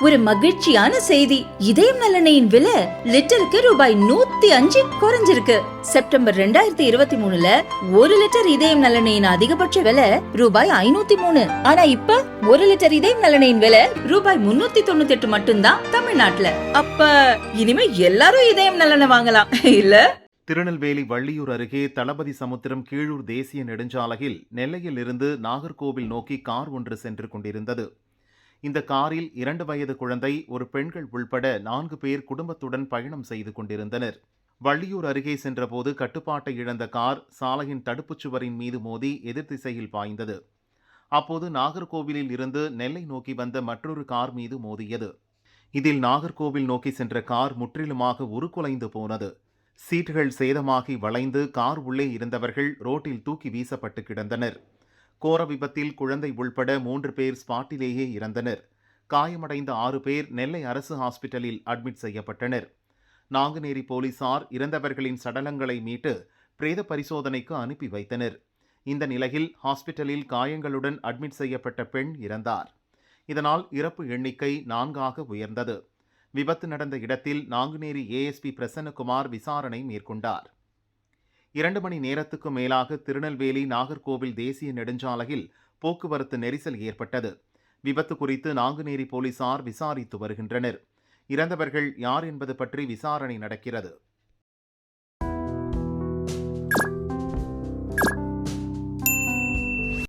ஒரு மகிழ்ச்சியான செய்தி. இதயம் நல்லெண்ணெயின் விலை லிட்டருக்கு ரூபாய் நூத்தி அஞ்சு குறைஞ்சிருக்கு. செப்டம்பர் ரெண்டாயிரத்தி இருபத்தி மூணுல ஒரு லிட்டர் இதயம் நலனையின் அதிகபட்ச விலை ரூபாய் ஐநூத்தி மூணு. ஆனா இப்ப ஒரு லிட்டர் இதயம் நலனையின் விலை ரூபாய் முன்னூத்தி தொண்ணூத்தி எட்டு மட்டும்தான் தமிழ்நாட்டுல. அப்ப இனிமே எல்லாரும் இதயம் நலனை வாங்கலாம். இல்ல? திருநெல்வேலி வள்ளியூர் அருகே தளபதி சமுத்திரம் கீழூர் தேசிய நெடுஞ்சாலையில் நெல்லையில் இருந்து நாகர்கோவில் நோக்கி கார் ஒன்று சென்று கொண்டிருந்தது. இந்த காரில் இரண்டு வயது குழந்தை ஒரு பெண்கள் உள்பட நான்கு பேர் குடும்பத்துடன் பயணம் செய்து கொண்டிருந்தனர். வள்ளியூர் அருகே சென்றபோது கட்டுப்பாட்டை இழந்த கார் சாலையின் தடுப்புச் சுவரின் மீது மோதி எதிர் திசையில் பாய்ந்தது. அப்போது நாகர்கோவிலில் இருந்து நெல்லை நோக்கி வந்த மற்றொரு கார் மீது மோதியது. இதில் நாகர்கோவில் நோக்கி சென்ற கார் முற்றிலுமாக உருக்குலைந்து போனது. சீட்டுகள் சேதமாகி வளைந்து கார் உள்ளே இருந்தவர்கள் ரோட்டில் தூக்கி வீசப்பட்டு கிடந்தனர். கோர விபத்தில் குழந்தை உள்பட மூன்று பேர் ஸ்பாட்டிலேயே இறந்தனர். காயமடைந்த ஆறு பேர் நெல்லை அரசு ஹாஸ்பிட்டலில் அட்மிட் செய்யப்பட்டனர். நாங்குநேரி போலீசார் இறந்தவர்களின் சடலங்களை மீட்டு பிரேத பரிசோதனைக்கு அனுப்பி வைத்தனர். இந்த நிலையில் ஹாஸ்பிட்டலில் காயங்களுடன் அட்மிட் செய்யப்பட்ட பெண் இறந்தார். இதனால் இறப்பு எண்ணிக்கை நான்காக உயர்ந்தது. விபத்து நடந்த இடத்தில் நாங்குநேரி ஏஎஸ்பி பிரசன்னகுமார் விசாரணை மேற்கொண்டார். இரண்டு மணி நேரத்துக்கு மேலாக திருநெல்வேலி நாகர்கோவில் தேசிய நெடுஞ்சாலையில் போக்குவரத்து நெரிசல் ஏற்பட்டது. விபத்து குறித்து நாங்குநேரி போலீசார் விசாரித்து வருகின்றனர். இறந்தவர்கள் யார் என்பது பற்றி விசாரணை நடக்கிறது.